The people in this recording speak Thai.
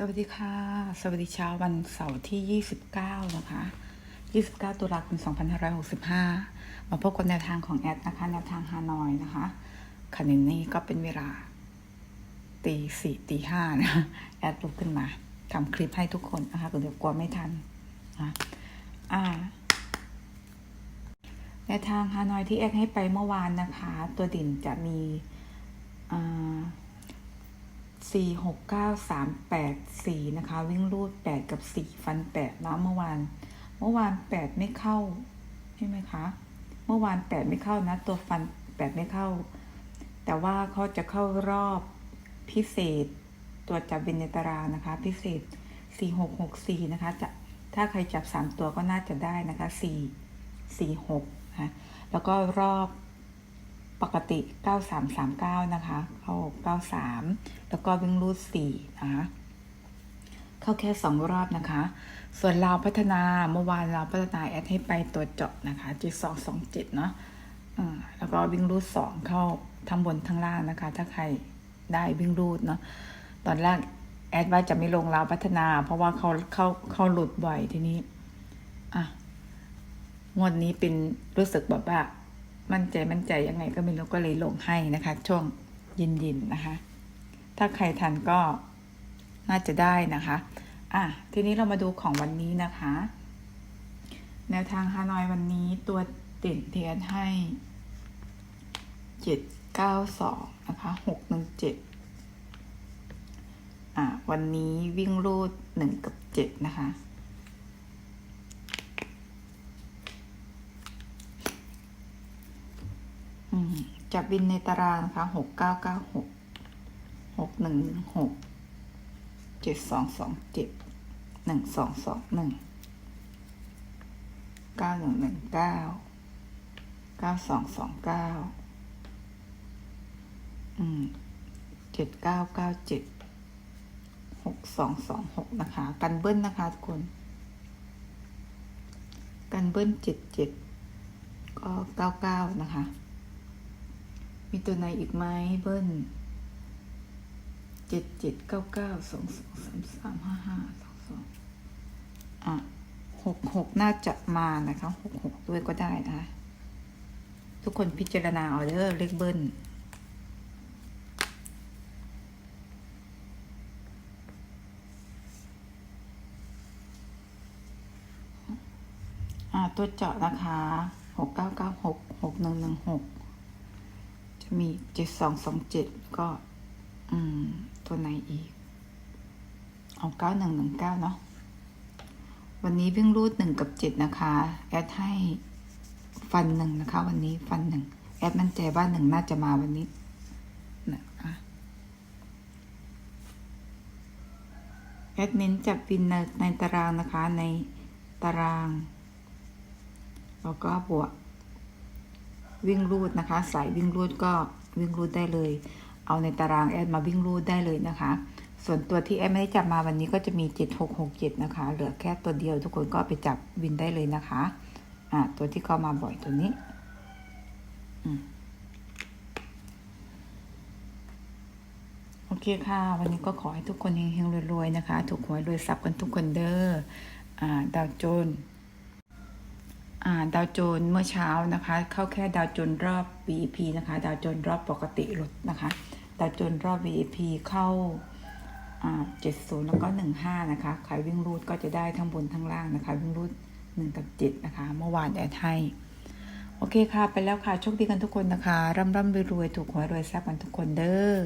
สวัสดีค่ะ สวัสดีเช้าวันเสาร์ที่ 29 นะคะ 29 ตุลาคม 2565 มาพบกับแนวทางของแอดนะคะ แนวทางฮานอยนะคะขณะนี้ก็เป็นเวลาตีสี่ตีห้านะแอดลุกขึ้นมาทำคลิปให้ทุกคนนะคะเดี๋ยวกลัวไม่ทันนะอ่าแนวทางฮานอยที่แอดให้ไปเมื่อวานนะคะ ตัวดิ่นจะมีอ่า สี่หกเก้าสามแปดสี่นะคะ วิ่งรูดแปดกับสี่ฟันแปดเนาะเมื่อวาน เมื่อวานแปดไม่เข้าใช่ไหมคะ เมื่อวานแปดไม่เข้านะ ตัวฟันแปดไม่เข้า แต่ว่าเขาจะเข้ารอบพิเศษ ตัวจับวินในตารางนะคะ พิเศษสี่หกหกสี่นะคะจะถ้าใครจับสามตัวก็น่าจะได้นะคะสี่สี่หกนะแล้วก็รอบ ปกติ 9339 นะคะ เข้า 93 แล้วก็วิ่งรูด4นะคะ เข้าแค่ 2 รอบนะคะ ส่วนลาวพัฒนาเมื่อวานเราวพัฒนาแอดให้ไปตัวเจาะนะคะ7227 เนาะแล้วก็วิ่งรูด 2 เข้าทั้งบนทั้งล่างนะคะ ถ้าใครได้วิ่งรูดเนาะ ตอนแรกแอดว่าจะไม่ลงลาวพัฒนา เพราะว่าเขาเขาเขาหลุดบ่อยทีนี้ อะ งวดนี้เป็นรู้สึกแบบว่า มั่นใจมั่นใจยังไงก็ไม่รู้ก็เลยลงให้นะคะ ช่วงยินยินๆนะคะ ถ้าใครทันก็น่าจะได้นะคะ อะ ทีนี้เรามาดูของวันนี้นะคะ แนวทางฮานอยวันนี้ตัวเด่นเทียนให้เจ็ดเก้าสองนะคะหกหนึ่งเจ็ดอะ วันนี้วิ่งรูดหนึ่งกับเจ็ดนะคะ อืม จับบินในตารางนะคะหกเก้าเก้าหกหกหนึ่งหนึ่งหกเจ็ดสองสองเจ็ดหนึ่งสองสองหนึ่งเก้าหนึ่งหนึ่งเก้าเก้าสองสองเก้าอืมเจ็ดเก้าเก้าเจ็ดหกสองสองหกนะคะ กันเบิ้ลนะคะทุกคน กันเบิ้ลเจ็ดเจ็ดก็เก้าเก้านะคะ มีตัวไหนอีกไหมเบิ้ลเจ็ดเจ็ดเก้าเก้าสองสองสามสามห้าห้าสองสองอะหกหกน่าจะมานะคะหกหกด้วยก็ได้นะคะ ทุกคนพิจารณาเอาเด้อเลขเบิ้ลอ่าตัวเจาะนะคะหกเก้าเก้าหกหกหนึ่งหนึ่งหก จะมีเจ็ดสองสองเจ็ดก็ อืม ตัวไหนอีก เอาเก้าหนึ่งหนึ่งเก้าเนาะ วันนี้วิ่งรูดหนึ่งกับเจ็ดนะคะ แอดให้ฟันหนึ่งนะคะ วันนี้ฟันหนึ่ง แอดมั่นใจว่าหนึ่งน่าจะมาวันนี้นะคะแอดเน้นจับวินในในตารางนะคะในตาราง แล้วก็บวก วิ่งรูดนะคะ สายวิ่งรูดก็วิ่งรูดได้เลย เอาในตารางแอดมาวิ่งรูดได้เลยนะคะ ส่วนตัวที่แอดไม่ได้จับมาวันนี้ก็จะมี 7667 นะคะ เหลือแค่ตัวเดียวทุกคนก็ไปจับวินได้เลยนะคะอ่าตัวที่เข้ามาบ่อยตัวนี้อืมโอเคค่ะ วันนี้ก็ขอให้ทุกคนเฮงๆรวยๆนะคะ ถูกหวยรวยทรัพย์กันทุกคนเด้ออ่าดาวโจนส์ ดาวโจนเมื่อเช้านะคะ เข้าแค่ดาวโจนรอบ VIP นะคะ ดาวโจนรอบปกติลดนะคะ ดาวโจนรอบ VIP เข้า70แล้วก็15นะคะใครวิ่งรูดก็จะได้ทั้งบนทั้งล่างนะคะ วิ่งรูด1กับ7นะคะ เมื่อวานแอดให้โอเคค่ะ ไปแล้วค่ะ โชคดีกันทุกคนนะคะ ร่ำร่ำรวยๆถูกหวยรวยทรัพย์กันทุกคนเด้อ